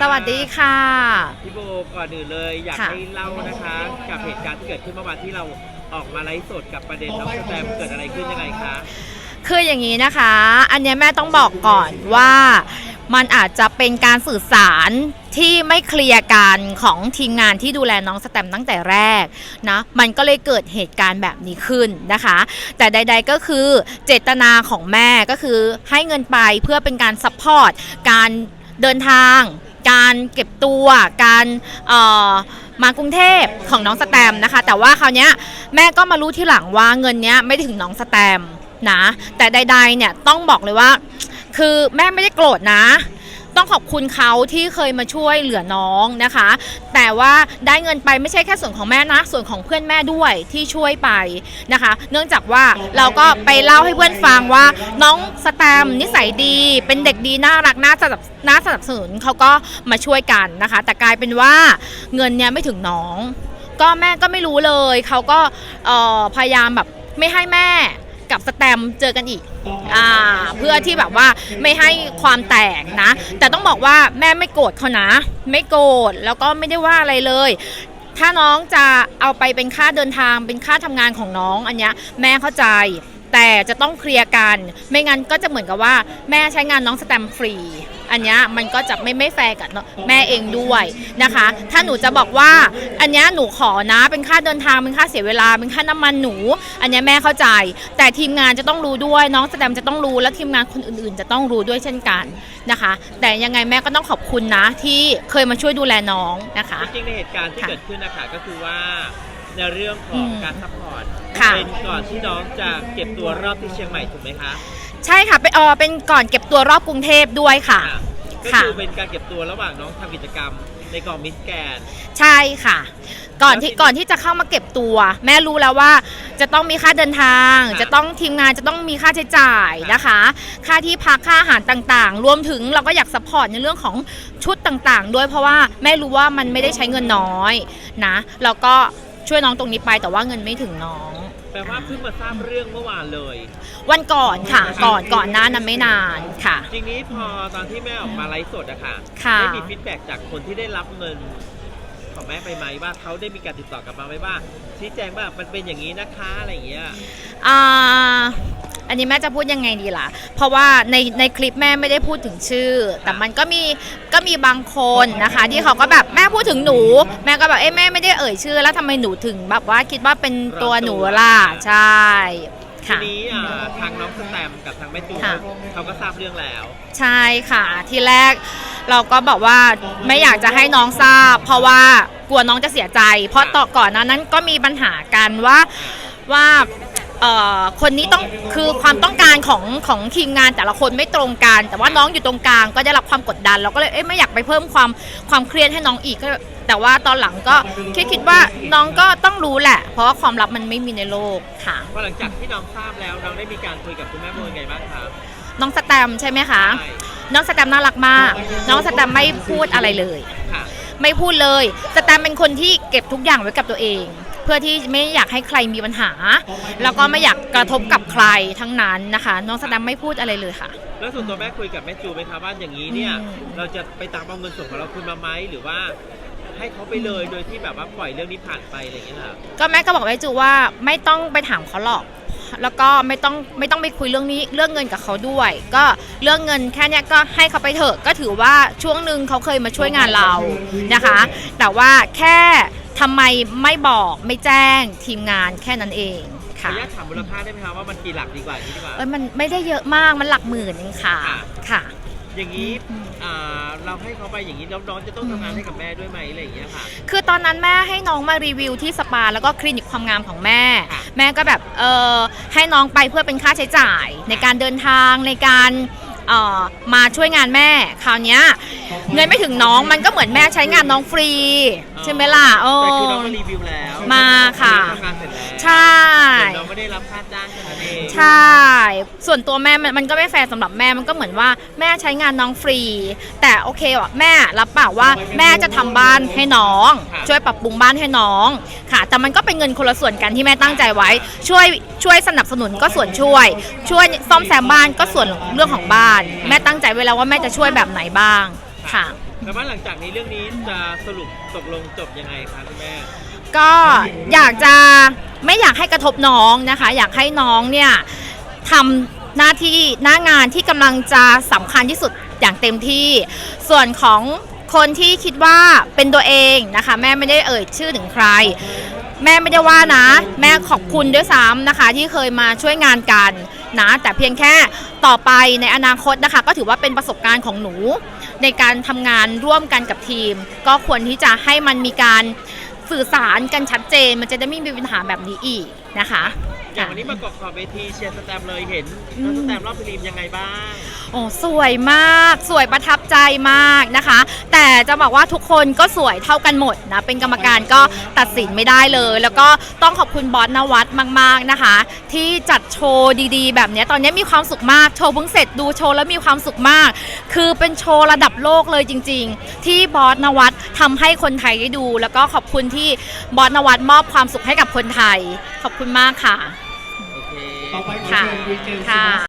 สวัสดีค่ะ พี่โบก่อนอื่นเลยอยากค่ะ ให้เล่านะคะ กับเหตุการณ์ที่เกิดขึ้นเมื่อวานที่เราออกมาไลฟ์สดกับประเด็นน้องสแตมเกิดอะไรขึ้นยังไงคะคืออย่างนี้นะคะ อันเนี้ยแม่ต้องบอกก่อนว่ามันอาจจะเป็นการสื่อสารที่ไม่เคลียร์กันของทีมงานที่ดูแลน้องสแตมป์ตั้งแต่แรกนะ มันก็เลยเกิดเหตุการณ์แบบนี้ขึ้นนะคะ แต่ใด ๆก็คือเจตนาของแม่ก็คือให้เงินไปเพื่อเป็นการซัพพอร์ตการเดินทาง การเก็บตัวการมากรุงเทพของน้องสแตมนะคะ แต่ว่าคราวเนี้ยแม่ก็มารู้ที่หลังว่าเงินเนี้ยไม่ได้ถึงน้องสแตมนะ แต่ใดๆเนี่ยต้องบอกเลยว่า คือแม่ไม่ได้โกรธนะ ต้องขอบคุณเขาที่เคยมาช่วยเหลือน้องนะคะ แต่ว่าได้เงินไปไม่ใช่แค่ส่วนของแม่นะส่วนของเพื่อนแม่ด้วยที่ช่วยไปนะคะ เนื่องจากว่าเราก็ไปเล่าให้เพื่อนฟังว่า น้องสแตมนิสัยดี เป็นเด็กดีน่ารักน่าสนับน่าสนับสนุนเขาก็มาช่วยกันนะคะ แต่กลายเป็นว่าเงินเนี้ยไม่ถึงน้อง ก็แม่ก็ไม่รู้เลยเขาก็พยายามแบบไม่ให้แม่ กับสแตมเจอกันอีกอ่าเพื่อที่แบบว่าไม่ให้ความแตกนะ แต่ต้องบอกว่าแม่ไม่โกรธเขานะ ไม่โกรธแล้วก็ไม่ได้ว่าอะไรเลย ถ้าน้องจะเอาไปเป็นค่าเดินทางเป็นค่าทำงานของน้องอันเนี้ยแม่เข้าใจแต่จะต้องเคลียร์กัน ไม่งั้นก็จะเหมือนกับว่า แม่ใช้งานน้องสแตมป์ฟรี อันเนี้ยมันก็จะไม่ไม่แฟร์กับแม่เองด้วยนะคะ ถ้าหนูจะบอกว่าอันเนี้ยหนูขอนะเป็นค่าเดินทางเป็นค่าเสียเวลาเป็นค่าน้ำมันหนู อันเนี้ยแม่เข้าใจ แต่ทีมงานจะต้องรู้ด้วย น้องสแตมป์จะต้องรู้และทีมงานคนอื่นๆ จะต้องรู้ด้วยเช่นกันนะคะ แต่ยังไงแม่ก็ต้องขอบคุณนะที่เคยมาช่วยดูแลน้องนะคะจริงๆในเหตุการณ์ที่ค่ะเกิดขึ้นนะคะก็คือว่าในเรื่องขอืองมการซัพพอร์ตค่ะเป็นก่อนที่น้องจะเก็บตัวรอบที่เชียงใหม่ถูกไหมคะ ใช่ค่ะเป็นเออเป็นก่อนเก็บตัวรอบกรุงเทพด้วยค่ะ อะก็ค่ะ คือเป็นการเก็บตัวระหว่างน้องทำกิจกรรมในกองมิสแกน ใช่ค่ะ ก่อนที่แล้วที่ก่อนที่จะเข้ามาเก็บตัว แม่รู้แล้วว่าจะต้องมีค่าเดินทางค่ะจะต้องทีมงานจะต้องมีค่าใช้จ่ายค่ะนะคะ ค่าที่พักค่าอาหารต่างๆ รวมถึงเราก็อยากสปอร์ตในเรื่องของชุดต่างๆ ด้วยเพราะว่าแม่รู้ว่ามันไม่ได้ใช้เงินน้อยนะ แล้วก็ช่วยน้องตรงนี้ไปแต่ว่าเงินไม่ถึงน้องแปลว่าเพิ่งมาทราบเรื่องเมื่อวานเลย วันก่อนค่ะ ก่อนก่อนหน้านั้นไม่นานค่ะจริงนี้พอตอนที่แม่ออกมาไลฟ์สดอะค่ะค่ะ ได้มีฟีดแบ็กจากคนที่ได้รับเงิน ของแม่ไปไหมว่าเขาได้มีการติดต่อกลับมาไหมว่าชี้แจงว่ามันเป็นอย่างนี้นะคะอะไรอย่างเงี้ย อ่าอันนี้แม่จะพูดยังไงดีล่ะ เพราะว่าในในคลิปแม่ไม่ได้พูดถึงชื่อ แต่มันก็มีก็มีบางคนนะคะ ที่เขาก็แบบแม่พูดถึงหนู แม่ก็แบบเอ้แม่ไม่ได้เอ่ยชื่อ แล้วทำไมหนูถึงแบบว่าคิดว่าเป็นตัวหนูล่ะใช่ ทีค่ะ นี้อ่าทางน้องสแตมกับทางแม่จูนค่ะ เขาก็ทราบเรื่องแล้ว ใช่ค่ะ ทีแรกเราก็บอกว่าไม่อยากจะให้น้องทราบ เพราะว่ากลัวน้องจะเสียใจ เพราะต่อก่อนหนานั้นก็มีปัญหากันว่าว่า เอ่อคนนี้ต้องคือความต้องการของของทีมงานแต่ละคนไม่ตรงกัน แต่ว่าน้องอยู่ตรงกลาง ก็ได้รับความกดดันเราก็เลยเอ๊ะไม่อยากไปเพิ่มความความเครียดให้น้องอีกก็แต่ว่าตอนหลังก็คิดคิดว่าน้องก็ต้องรู้แหละ เพราะว่าความลับมันไม่มีในโลกค่ะพอหลังจากที่น้องทราบแล้วน้องได้มีการคุยกับคุณแม่โมยังไงบ้างครับน้องสแตมป์ใช่ไหมคะ ใช่น้องสแตมป์น่ารักมาก น้องสแตมป์ไม่พูดอะไรเลย ค่ะ ไม่พูดเลย สแตมป์เป็นคนที่เก็บทุกอย่างไว้กับตัวเอง เพื่อที่ไม่อยากให้ใครมีปัญหา แล้วก็ไม่อยากกระทบกับใครทั้งนั้นนะคะ น้องสแตมป์ไม่พูดอะไรเลยค่ะ แล้วส่วนตัวแม่คุยกับแม่จูไหมครับว่าอย่างนี้เนี่ยอืมเราจะไปตามเอาเงินส่วนของเราคืนมาไหมหรือว่าให้เขาไปเลยโดยที่แบบว่าปล่อยเรื่องนี้ผ่านไปอะไรอย่างเงี้ยครับก็แม่ก็บอกไว้จูว่าไม่ต้องไปถามเขาหรอก แล้วก็ไม่ต้องไม่ต้องไปคุยเรื่องนี้เรื่องเงินกับเขาด้วย ก็เรื่องเงินแค่เนี้ยก็ให้เขาไปเถอะก็ถือว่าช่วงหนึ่งเขาเคยมาช่วยงานเรานะคะ แต่ว่าแค่ ทำไมไม่บอกไม่แจ้งทีมงานแค่นั้นเองขอค่ะ อนุญาตถามมูลค่าได้ไหมครับว่ามันกี่หลักดีกว่าอย่างนี้ดีกว่า เอ้ยมันไม่ได้เยอะมากมันหลักหมื่นเองค่ะค่ะ ค่ะ อย่างนี้อืม อ่าเราให้เขาไปอย่างนี้น้องๆจะต้องทำงานให้กับแม่ด้วยไหมอะไรอย่างเงี้ยค่ะ คือตอนนั้นแม่ให้น้องมารีวิวที่สปาแล้วก็คลินิกความงามของแม่ ค่ะแม่ก็แบบเออให้น้องไปเพื่อเป็นค่าใช้จ่าย ในการเดินทางในการเอ่อมาช่วยงานแม่ คราวเนี้ยเงินไม่ถึงน้องมันก็เหมือนแม่ใช้งานน้องฟรีใช่ไหมล่ะโอ้ แต่คือน้องมารีวิวแล้วมาค่ะ ทำงานเสร็จแล้วใช่ แต่น้องไม่ได้รับค่าจ้างแค่นั้นเองใช่ ส่วนตัวแม่มันมันก็ไม่แฟร์สำหรับแม่มันก็เหมือนว่าแม่ใช้งานน้องฟรี แต่โอเคว่ะแม่รับปากว่าแม่จะทำบ้านให้น้องค่ะช่วยปรับปรุงบ้านให้น้องค่ะ แต่มันก็เป็นเงินคนละส่วนกันที่แม่ตั้งใจไว้ ช่วยช่วยสนับสนุนก็ส่วนช่วย ช่วยซ่อมแซมบ้านก็ส่วนเรื่องของบ้าน แม่ตั้งใจไว้แล้วว่าแม่จะช่วยแบบไหนบ้างค่ะ แต่ว่าหลังจากนี้เรื่องนี้จะสรุปตกลงจบยังไงคะคุณแม่ก็อยากจะไม่อยากให้กระทบน้องนะคะ อยากให้น้องเนี่ยทำหน้าที่หน้างานที่กำลังจะสำคัญที่สุดอย่างเต็มที่ ส่วนของคนที่คิดว่าเป็นตัวเองนะคะ แม่ไม่ได้เอ่ยชื่อถึงใคร แม่ไม่ได้ว่านะ แม่ขอบคุณด้วยซ้ำนะคะ ที่เคยมาช่วยงานกัน นะ แต่เพียงแค่ต่อไปในอนาคตนะคะ ก็ถือว่าเป็นประสบการณ์ของหนู ในการทำงานร่วมกันกับทีม ก็ควรที่จะให้มันมีการสื่อสารกันชัดเจน มันจะได้ไม่มีปัญหาแบบนี้อีกนะคะ อย่างวันนี้มาเกาะขอบเวทีเชียร์สแตมป์เลยเห็นน้องสแตมป์รอบพรีลิมยังไงบ้าง โอ้สวยมากสวยประทับใจมากนะคะ แต่จะบอกว่าทุกคนก็สวยเท่ากันหมดนะเป็นกรรมการก็ตัดสินไม่ได้เลย แล้วก็ต้องขอบคุณบอสนวัตมาก ๆนะคะ ที่จัดโชว์ดีๆ แบบเนี้ยตอนนี้มีความสุขมากโชว์เพิ่งเสร็จดูโชว์แล้วมีความสุขมาก คือเป็นโชว์ระดับโลกเลยจริง ๆ ที่บอสนวัตทำให้คนไทยได้ดู แล้วก็ขอบคุณที่บอสนวัตมอบความสุขให้กับคนไทย ขอบคุณมากค่ะโอเค ต่อไปขอ ค่ะ เชิญวีเจสุ ค่ะ วัสดิ์